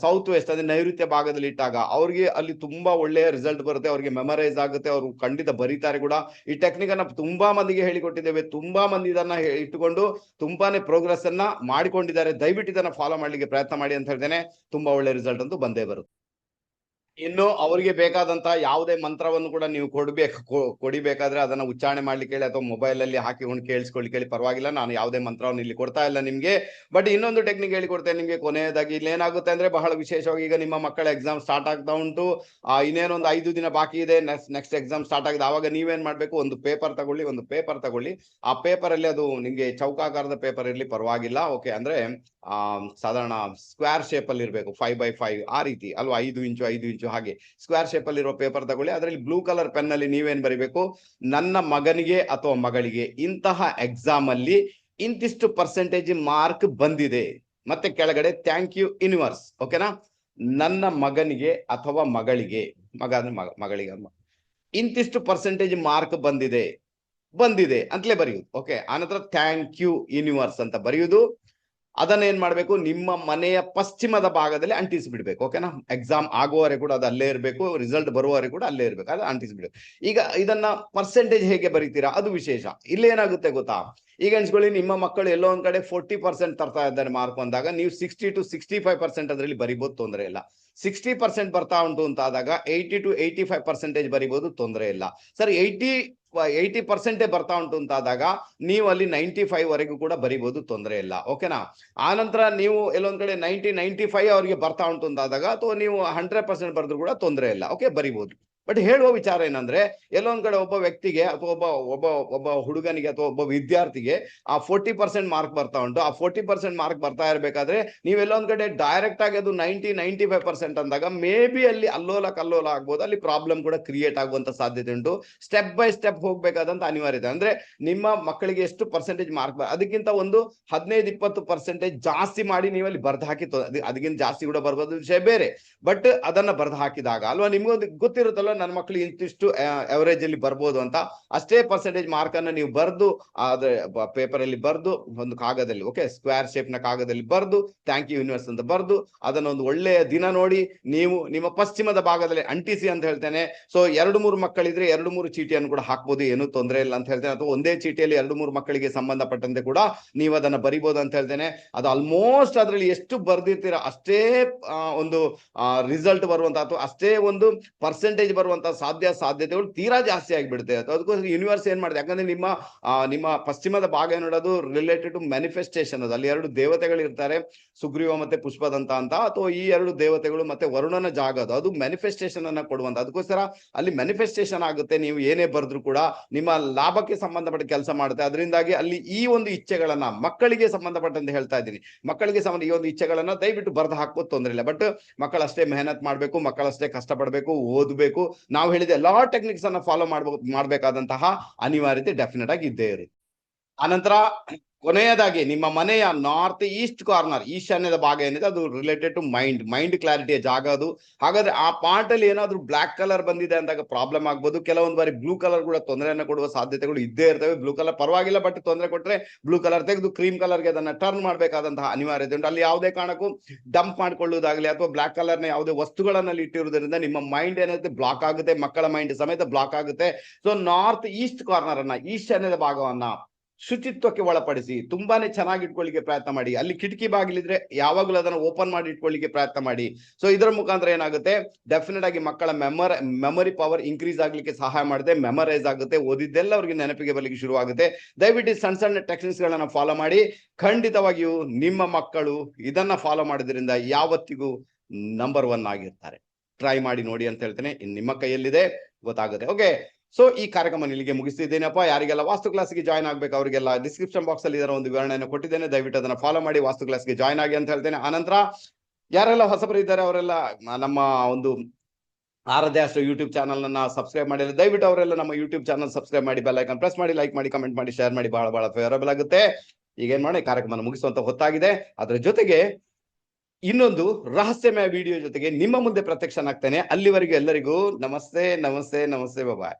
ಸೌತ್ ವೆಸ್ಟ್ ಅಂದ್ರೆ ನೈಋತ್ಯ ಭಾಗದಲ್ಲಿ ಇಟ್ಟಾಗ ಅವ್ರಿಗೆ ಅಲ್ಲಿ ತುಂಬಾ ಒಳ್ಳೆಯ ರಿಸಲ್ಟ್ ಬರುತ್ತೆ, ಅವ್ರಿಗೆ ಮೆಮರೈಸ್ ಆಗುತ್ತೆ, ಅವರು ಖಂಡಿತ ಬರೀತಾರೆ ಕೂಡ. ಈ ಟೆಕ್ನಿಕ್ ಅನ್ನ ತುಂಬಾ ಮಂದಿಗೆ ಹೇಳಿಕೊಟ್ಟಿದ್ದೇವೆ, ತುಂಬಾ ಮಂದಿ ಇದನ್ನ ಇಟ್ಟುಕೊಂಡು ತುಂಬಾನೇ ಪ್ರೋಗ್ರೆಸ್ ಅನ್ನ ಮಾಡಿಕೊಂಡಿದ್ದಾರೆ. ದಯವಿಟ್ಟು ಇದನ್ನ ಫಾಲೋ ಮಾಡ್ಲಿಕ್ಕೆ ಪ್ರಯತ್ನ ಮಾಡಿ ಅಂತ ಹೇಳ್ತೇನೆ. ತುಂಬಾ ಒಳ್ಳೆ ರಿಸಲ್ಟ್ ಅಂತೂ ಬಂದೇ ಬರುತ್ತೆ. ಇನ್ನು ಅವರಿಗೆ ಬೇಕಾದಂತಹ ಯಾವುದೇ ಮಂತ್ರವನ್ನು ಕೂಡ ನೀವು ಕೊಡ್ಬೇಕು ಕೊಡಿಬೇಕಾದ್ರೆ ಅದನ್ನ ಉಚ್ಚಾರಣೆ ಮಾಡ್ಲಿಕ್ಕೆ ಹೇಳಿ ಅಥವಾ ಮೊಬೈಲ್ ಅಲ್ಲಿ ಹಾಕಿಕೊಂಡು ಕೇಳಿಸ್ಕೊಳ್ಳಿ ಕೇಳಿ ಪರವಾಗಿಲ್ಲ, ನಾನು ಯಾವುದೇ ಮಂತ್ರವನ್ನು ಇಲ್ಲಿ ಕೊಡ್ತಾ ಇಲ್ಲ ನಿಮ್ಗೆ. ಬಟ್ ಇನ್ನೊಂದು ಟೆಕ್ನಿಕ್ ಹೇಳಿಕೊಡ್ತೇನೆ ನಿಮ್ಗೆ, ಕೊನೆಯದಾಗಿ ಇಲ್ಲಿ ಏನಾಗುತ್ತೆ ಅಂದ್ರೆ ಬಹಳ ವಿಶೇಷವಾಗಿ ಈಗ ನಿಮ್ಮ ಮಕ್ಕಳ ಎಕ್ಸಾಮ್ ಸ್ಟಾರ್ಟ್ ಆಗ್ತಾ ಉಂಟು. ಇನ್ನೇನೊಂದು ಐದು ದಿನ ಬಾಕಿ ಇದೆ ನೆಕ್ಸ್ಟ್ ಎಕ್ಸಾಮ್ ಸ್ಟಾರ್ಟ್ ಆಗಿದೆ. ಆವಾಗ ನೀವೇನ್ ಮಾಡ್ಬೇಕು, ಒಂದು ಪೇಪರ್ ತಗೊಳ್ಳಿ, ಒಂದು ಪೇಪರ್ ತಗೊಳ್ಳಿ. ಆ ಪೇಪರ್ ಅಲ್ಲಿ ಅದು ನಿಮ್ಗೆ ಚೌಕಾಕಾರದ ಪೇಪರ್ ಇರಲಿ, ಪರವಾಗಿಲ್ಲ. ಓಕೆ ಅಂದ್ರೆ ಸಾಧಾರಣ ಸ್ಕ್ವೇರ್ ಶೇಪ್ ಅಲ್ಲಿ ಇರಬೇಕು ಫೈವ್ ಬೈ ಫೈವ್ ಆ ರೀತಿ. ಅಲ್ವಾ, ಐದು ಇಂಚು ಐದು ಇಂಚು ಹಾಗೆ. ಸ್ಕ್ವೇರ್ ಶೇಪ್ ಅಲ್ಲಿರೋ ಪೇಪರ್ ತಗೊಳ್ಳಿ, ಅದರಲ್ಲಿ ಬ್ಲೂ ಕಲರ್ ಪೆನ್ ಅಲ್ಲಿ ನೀವೇನ್ ಬರಿಬೇಕು? ನನ್ನ ಮಗನಿಗೆ ಅಥವಾ ಮಗಳಿಗೆ ಇಂತಹ ಎಕ್ಸಾಮ್ ಅಲ್ಲಿ ಇಂತಿಷ್ಟು ಪರ್ಸೆಂಟೇಜ್ ಮಾರ್ಕ್ ಬಂದಿದೆ. ಮತ್ತೆ ಕೆಳಗಡೆ ಥ್ಯಾಂಕ್ ಯು ಯೂನಿವರ್ಸ್ ಓಕೆನಾ ನನ್ನ ಮಗನಿಗೆ ಅಥವಾ ಮಗಳಿಗೆ, ಮಗ ಮಗಳಿಗೆ ಇಂತಿಷ್ಟು ಪರ್ಸೆಂಟೇಜ್ ಮಾರ್ಕ್ ಬಂದಿದೆ. ಬಂದಿದೆ ಅಂತಲೇ ಬರೆಯುವುದು ಓಕೆ ಆನಂತರ ಥ್ಯಾಂಕ್ ಯು ಯೂನಿವರ್ಸ್ ಅಂತ ಬರೆಯುವುದು ಅದನ್ನ ಏನ್ ಮಾಡ್ಬೇಕು ನಿಮ್ಮ ಮನೆಯ ಪಶ್ಚಿಮದ ಭಾಗದಲ್ಲಿ ಅಂಟಿಸಿ ಬಿಡ್ಬೇಕು ಓಕೆನಾ ಎಕ್ಸಾಮ್ ಆಗುವವರೆ ಕೂಡ ಅದು ಅಲ್ಲೇ ಇರಬೇಕು ರಿಸಲ್ಟ್ ಬರುವವರೆ ಕೂಡ ಅಲ್ಲೇ ಇರಬೇಕು, ಅದು ಅಂಟಿಸಿ ಬಿಡ್ಬೇಕು ಈಗ ಇದನ್ನ ಪರ್ಸೆಂಟೇಜ್ ಹೇಗೆ ಬರೀತೀರಾ? ಅದು ವಿಶೇಷ. ಇಲ್ಲಿ ಏನಾಗುತ್ತೆ ಗೊತ್ತಾ? ಈಗ ಎಣಿಸ್ಕೊಳ್ಳಿ, ನಿಮ್ಮ ಮಕ್ಕಳು ಎಲ್ಲೋ ಒಂದ್ ಕಡೆ ಫೋರ್ಟಿ ಪರ್ಸೆಂಟ್ ತರ್ತಾ ಇದ್ದಾರೆ ಮಾರ್ಕ್ ಬಂದಾಗ, ನೀವು sixty to sixty five percent ಅದರಲ್ಲಿ ಬರಿಬೋದು ತೊಂದರೆ ಇಲ್ಲ. ಸಿಕ್ಸ್ಟಿ ಪರ್ಸೆಂಟ್ ಬರ್ತಾ ಉಂಟು ಅಂತ ಆದಾಗ eighty to eighty five percentage ಬರಿಬೋದು, ತೊಂದರೆ ಇಲ್ಲ. ಸರ್ ಏಯ್ಟಿ ಏಯ್ಟಿ ಪರ್ಸೆಂಟೇ ಬರ್ತಾ ಉಂಟು ಅಂತ ಆದಾಗ ನೀವು ಅಲ್ಲಿ ನೈಂಟಿ ಫೈವ್ ವರೆಗೂ ಕೂಡ ಬರಿಬೋದು, ತೊಂದರೆ ಇಲ್ಲ. ಓಕೆನಾ ಆನಂತರ ನೀವು ಎಲ್ಲೊಂದ್ ಕಡೆ ನೈಂಟಿ ನೈಂಟಿ ಫೈವ್ ಅವರಿಗೆ ಬರ್ತಾ ಉಂಟು ಅಂತ ಆದಾಗ ಅಥವಾ ನೀವು ಹಂಡ್ರೆಡ್ ಪರ್ಸೆಂಟ್ ಬರೆದ್ರು ಕೂಡ ತೊಂದರೆ ಇಲ್ಲ. ಓಕೆ ಬರಿಬೋದು. ಬಟ್ ಹೇಳುವ ವಿಚಾರ ಏನಂದ್ರೆ, ಎಲ್ಲೊಂದ್ ಕಡೆ ಒಬ್ಬ ವ್ಯಕ್ತಿಗೆ ಅಥವಾ ಒಬ್ಬ ಒಬ್ಬ ಒಬ್ಬ ಹುಡುಗನಿಗೆ ಅಥವಾ ಒಬ್ಬ ವಿದ್ಯಾರ್ಥಿಗೆ ಆ ಫೋರ್ಟಿ ಪರ್ಸೆಂಟ್ ಮಾರ್ಕ್ ಬರ್ತಾ ಉಂಟು. ಆ ಫೋರ್ಟಿ ಪರ್ಸೆಂಟ್ ಮಾರ್ಕ್ ಬರ್ತಾ ಇರಬೇಕಾದ್ರೆ ನೀವು ಎಲ್ಲೊಂದ್ ಕಡೆ ಡೈರೆಕ್ಟ್ ಆಗಿ ಅದು ನೈಂಟಿ ನೈಂಟಿ ಫೈವ್ ಪರ್ಸೆಂಟ್ ಅಂದಾಗ ಮೇ ಬಿ ಅಲ್ಲಿ ಅಲ್ಲೋಲ ಕಲ್ಲೋಲ ಆಗ್ಬೋದು. ಅಲ್ಲಿ ಪ್ರಾಬ್ಲಮ್ ಕೂಡ ಕ್ರಿಯೇಟ್ ಆಗುವಂತ ಸಾಧ್ಯತೆ ಉಂಟು. ಸ್ಟೆಪ್ ಬೈ ಸ್ಟೆಪ್ ಹೋಗ್ಬೇಕಾದಂತ ಅನಿವಾರ್ಯತೆ. ಅಂದ್ರೆ ನಿಮ್ಮ ಮಕ್ಕಳಿಗೆ ಎಷ್ಟು ಪರ್ಸೆಂಟೇಜ್ ಮಾರ್ಕ್ ಅದಕ್ಕಿಂತ ಒಂದು ಹದಿನೈದು, ಇಪ್ಪತ್ತು ಪರ್ಸೆಂಟೇಜ್ ಜಾಸ್ತಿ ಮಾಡಿ ನೀವು ಅಲ್ಲಿ ಬರ್ದು ಹಾಕಿ ಅದಕ್ಕಿಂತ ಜಾಸ್ತಿ ಕೂಡ ಬರ್ಬೋದು, ವಿಷಯ ಬೇರೆ. ಬಟ್ ಅದನ್ನ ಬರ್ದು ಹಾಕಿದಾಗ, ಅಲ್ವಾ, ನಿಮ್ಗೊಂದು ಗೊತ್ತಿರುತ್ತಲ್ಲ ನನ್ನ ಮಕ್ಕಳು ಇಂತಿಷ್ಟು ಅವರೇಜ್ ಅಲ್ಲಿ ಬರ್ಬೋದು ಅಂತ ಅಷ್ಟೇ ಪರ್ಸೆಂಟೇಜ್ ಮಾರ್ಕ್ ಅನ್ನ ನೀವು ಬರೆದು ಅದ್ರ ಪೇಪರ್ ಅಲ್ಲಿ ಬರೆದು ಒಂದು ಕಾಗದಲ್ಲಿ ಓಕೆ ಸ್ಕ್ವೇರ್ ಶೇಪ್ನ ಕಾಗದಲ್ಲಿ ಬರೆದು ಥ್ಯಾಂಕ್ ಯು ಯೂನಿವರ್ಸ್ ಅಂತ ಬರೆದು, ಅದನ್ನ ಒಂದು ಒಳ್ಳೆಯ ದಿನ ನೋಡಿ ನೀವು ನಿಮ್ಮ ಪಶ್ಚಿಮದ ಭಾಗದಲ್ಲಿ ಅಂಟಿಸಿ ಅಂತ ಹೇಳ್ತೇನೆ. ಸೊ ಎರಡು ಮೂರು ಮಕ್ಕಳಿದ್ರೆ ಎರಡು ಮೂರು ಚೀಟಿಯನ್ನು ಕೂಡ ಹಾಕ್ಬೋದು, ಏನು ತೊಂದರೆ ಇಲ್ಲ ಅಂತ ಹೇಳ್ತೇನೆ. ಅಥವಾ ಒಂದೇ ಚೀಟಿಯಲ್ಲಿ ಎರಡು ಮೂರು ಮಕ್ಕಳಿಗೆ ಸಂಬಂಧಪಟ್ಟಂತೆ ಕೂಡ ನೀವು ಅದನ್ನ ಬರಿಬೋದು ಅಂತ ಹೇಳ್ತೇನೆ. ಅದು ಆಲ್ಮೋಸ್ಟ್ ಅದರಲ್ಲಿ ಎಷ್ಟು ಬರ್ದಿರ್ತೀರ ಅಷ್ಟೇ ಒಂದು ರಿಸಲ್ಟ್ ಬರುವಂತಹ ಅಷ್ಟೇ ಒಂದು ಪರ್ಸೆಂಟೇಜ್ ಬರುವಂತ ಸಾಧ್ಯ ಸಾಧ್ಯತೆಗಳು ತೀರಾ ಜಾಸ್ತಿ ಆಗಿಬಿಡುತ್ತೆ. ಅದಕ್ಕೋಸ್ಕರ ಯೂನಿವರ್ಸ್ ಏನ್ ಮಾಡಿದೆ ಯಾಕಂದ್ರೆ ನಿಮ್ಮ ನಿಮ್ಮ ಪಶ್ಚಿಮದ ಭಾಗ ಏನ್ ನೋಡೋದು ರಿಲೇಟೆಡ್ ಟು ಮ್ಯಾನಿಫೆಸ್ಟೇಷನ್ ಅದು. ಅಲ್ಲಿ ಎರಡು ದೇವತೆಗಳು ಇರ್ತಾರೆ. ಸುಗ್ರೀವ ಮತ್ತೆ ಪುಷ್ಪದಂತ ಅಂತ. ಅಥವಾ ಈ ಎರಡು ದೇವತೆಗಳು ಮತ್ತೆ ವರುಣನ ಜಾಗ ಅದು. ಅದು ಮ್ಯಾನಿಫೆಸ್ಟೇಷನ್ ಅನ್ನ ಕೊಡುವಂತ. ಅದಕ್ಕೋಸ್ಕರ ಅಲ್ಲಿ ಮ್ಯಾನಿಫೆಸ್ಟೇಷನ್ ಆಗುತ್ತೆ. ನೀವು ಏನೇ ಬರೆದ್ರು ಕೂಡ ನಿಮ್ಮ ಲಾಭಕ್ಕೆ ಸಂಬಂಧಪಟ್ಟ ಕೆಲಸ ಮಾಡುತ್ತೆ. ಅದರಿಂದಾಗಿ ಅಲ್ಲಿ ಈ ಒಂದು ಇಚ್ಛೆಗಳನ್ನ ಮಕ್ಕಳಿಗೆ ಸಂಬಂಧಪಟ್ಟಂತ ಹೇಳ್ತಾ ಇದ್ದೀನಿ. ಮಕ್ಕಳಿಗೆ ಸಂಬಂಧ ಈ ಒಂದು ಇಚ್ಛೆಗಳನ್ನ ದಯವಿಟ್ಟು ಬರೆದು ಹಾಕೋದು ತೊಂದರೆ ಇಲ್ಲ. ಬಟ್ ಮಕ್ಕಳಷ್ಟೇ ಮೆಹನತ್ ಮಾಡಬೇಕು, ಮಕ್ಕಳಷ್ಟೇ ಕಷ್ಟಪಡಬೇಕು, ಓದಬೇಕು ನಾವು ಹೇಳಿದ ಎಲ್ಲಾ ಟೆಕ್ನಿಕ್ಸ್ ಅನ್ನ ಫಾಲೋ ಮಾಡ್ಬೇಕು ಮಾಡ್ಬೇಕಾದಂತಹ ಅನಿವಾರ್ಯತೆ ಡೆಫಿನೆಟ್ ಆಗಿ ಇದ್ದೇ ಇರುತ್ತೆ. ಆನಂತರ ಕೊನೆಯದಾಗಿ ನಿಮ್ಮ ಮನೆಯ ನಾರ್ತ್ ಈಸ್ಟ್ ಕಾರ್ನರ್ ಈಶಾನ್ಯದ ಭಾಗ ಏನಿದೆ, ಅದು ರಿಲೇಟೆಡ್ ಟು ಮೈಂಡ್ ಮೈಂಡ್ ಕ್ಲಾರಿಟಿಯ ಜಾಗ ಅದು. ಹಾಗಾದ್ರೆ ಆ ಪಾರ್ಟ್ ಅಲ್ಲಿ ಏನಾದ್ರೂ ಬ್ಲಾಕ್ ಕಲರ್ ಬಂದಿದೆ ಅಂದಾಗ ಪ್ರಾಬ್ಲಮ್ ಆಗ್ಬೋದು. ಕೆಲವೊಂದು ಬಾರಿ ಬ್ಲೂ ಕಲರ್ ಕೂಡ ತೊಂದರೆಯನ್ನು ಕೊಡುವ ಸಾಧ್ಯತೆಗಳು ಇದ್ದೇ ಇರ್ತವೆ. ಬ್ಲೂ ಕಲರ್ ಪರವಾಗಿಲ್ಲ ಬಟ್ ತೊಂದರೆ ಕೊಟ್ಟರೆ ಬ್ಲೂ ಕಲರ್ ತೆಗೆದು ಕ್ರೀಮ್ ಕಲರ್ಗೆ ಅದನ್ನ ಟರ್ನ್ ಮಾಡಬೇಕಾದಂತಹ ಅನಿವಾರ್ಯತೆ ಉಂಟು. ಅಲ್ಲಿ ಯಾವುದೇ ಕಾರಣಕ್ಕೂ ಡಂಪ್ ಮಾಡ್ಕೊಳ್ಳುವುದಾಗಲಿ ಅಥವಾ ಬ್ಲಾಕ್ ಕಲರ್ನ ಯಾವುದೇ ವಸ್ತುಗಳನ್ನಲ್ಲಿ ಇಟ್ಟಿರುವುದರಿಂದ ನಿಮ್ಮ ಮೈಂಡ್ ಏನಾಗುತ್ತೆ ಬ್ಲಾಕ್ ಆಗುತ್ತೆ. ಮಕ್ಕಳ ಮೈಂಡ್ ಸಮೇತ ಬ್ಲಾಕ್ ಆಗುತ್ತೆ. ಸೊ ನಾರ್ತ್ ಈಸ್ಟ್ ಕಾರ್ನರ್ ಅನ್ನ, ಈಶಾನ್ಯದ ಭಾಗವನ್ನ ಶುಚಿತ್ವಕ್ಕೆ ಒಳಪಡಿಸಿ, ತುಂಬಾನೇ ಚೆನ್ನಾಗಿ ಇಟ್ಕೊಳ್ಳಿಕ್ಕೆ ಪ್ರಯತ್ನ ಮಾಡಿ. ಅಲ್ಲಿ ಕಿಟಕಿ ಬಾಗಿಲಿದ್ರೆ ಯಾವಾಗಲೂ ಅದನ್ನ ಓಪನ್ ಮಾಡಿ ಇಟ್ಕೊಳ್ಳಿಕ್ಕೆ ಪ್ರಯತ್ನ ಮಾಡಿ. ಸೊ ಇದರ ಮುಖಾಂತರ ಏನಾಗುತ್ತೆ? ಡೆಫಿನೆಟ್ ಆಗಿ ಮಕ್ಕಳ ಮೆಮರ್ ಮೆಮೊರಿ ಪವರ್ ಇನ್ಕ್ರೀಸ್ ಆಗ್ಲಿಕ್ಕೆ ಸಹಾಯ ಮಾಡುತ್ತೆ ಮೆಮರೈಸ್ ಆಗುತ್ತೆ, ಓದಿದ್ದೆಲ್ಲ ಅವ್ರಿಗೆ ನೆನಪಿಗೆ ಬರ್ಲಿಕ್ಕೆ ಶುರುವಾಗುತ್ತೆ. ದಯವಿಟ್ಟು ಸಣ್ಣ ಸಣ್ಣ ಟೆಕ್ನಿಕ್ಸ್ ಗಳನ್ನ ಫಾಲೋ ಮಾಡಿ. ಖಂಡಿತವಾಗಿಯೂ ನಿಮ್ಮ ಮಕ್ಕಳು ಇದನ್ನ ಫಾಲೋ ಮಾಡೋದ್ರಿಂದ ಯಾವತ್ತಿಗೂ ನಂಬರ್ ಒನ್ ಆಗಿರ್ತಾರೆ. ಟ್ರೈ ಮಾಡಿ ನೋಡಿ ಅಂತ ಹೇಳ್ತೇನೆ. ನಿಮ್ಮ ಕೈಯಲ್ಲಿದೆ, ಗೊತ್ತಾಗುತ್ತೆ. ಓಕೆ ಸೊ ಈ ಕಾರ್ಯಕ್ರಮ ಇಲ್ಲಿಗೆ ಮುಗಿಸ್ತಿದ್ದೇನಪ್ಪ ಯಾರಿಗೆಲ್ಲ ವಾಸ್ತು ಕ್ಲಾಸ್ಗೆ ಜಾಯ್ನ್ ಆಗಬೇಕು ಅವರಿಗೆಲ್ಲ ಡಿಸ್ಕ್ರಿಪ್ಷನ್ ಬಾಕ್ಸ್ ಅಲ್ಲಿ ಇದರ ಒಂದು ವಿವರಣೆಯನ್ನು ಕೊಟ್ಟಿದ್ದೇನೆ. ದಯವಿಟ್ಟು ಅದನ್ನ ಫಾಲೋ ಮಾಡಿ ವಾಸ್ತು ಕ್ಲಾಸ್ಗೆ ಜಾಯ್ನ್ ಆಗಿ ಅಂತ ಹೇಳ್ತೇನೆ. ಆನಂತರ, ಯಾರೆಲ್ಲ ಹೊಸಬರು ಇದ್ದಾರೆ ಅವರೆಲ್ಲ, ನಮ್ಮ ಒಂದು ಆರಾಧ್ಯ ಅಷ್ಟು ಯೂಟ್ಯೂಬ್ ಚಾನಲ್ ಅನ್ನ ಸಬ್ಸ್ಕ್ರೈಬ್ ಮಾಡಿಲ್ಲ. ದಯವಿಟ್ಟು ಅವರೆಲ್ಲ ನಮ್ಮ ಯೂಟ್ಯೂಬ್ ಚಾನಲ್ ಸಬ್ಸ್ಕ್ರೈಬ್ ಮಾಡಿ ಬೆಲ್ ಐಕನ್ ಪ್ರೆಸ್ ಮಾಡಿ ಲೈಕ್ ಮಾಡಿ ಕಮೆಂಟ್ ಮಾಡಿ ಶೇರ್ ಮಾಡಿ, ಬಹಳ ಬಹಳ ಫೇವರಬಲ್ ಆಗುತ್ತೆ. ಈಗ ಏನ್ ಮಾಡಿ ಕಾರ್ಯಕ್ರಮ ಮುಗಿಸುವಂತ ಹೊತ್ತಾಗಿದೆ. ಅದರ ಜೊತೆಗೆ ಇನ್ನೊಂದು ರಹಸ್ಯಮಯ ವಿಡಿಯೋ ಜೊತೆಗೆ ನಿಮ್ಮ ಮುಂದೆ ಪ್ರತ್ಯಕ್ಷನಾಗ್ತೇನೆ. ಅಲ್ಲಿವರೆಗೂ ಎಲ್ಲರಿಗೂ ನಮಸ್ತೆ ನಮಸ್ತೆ ನಮಸ್ತೆ ಬಾಯ್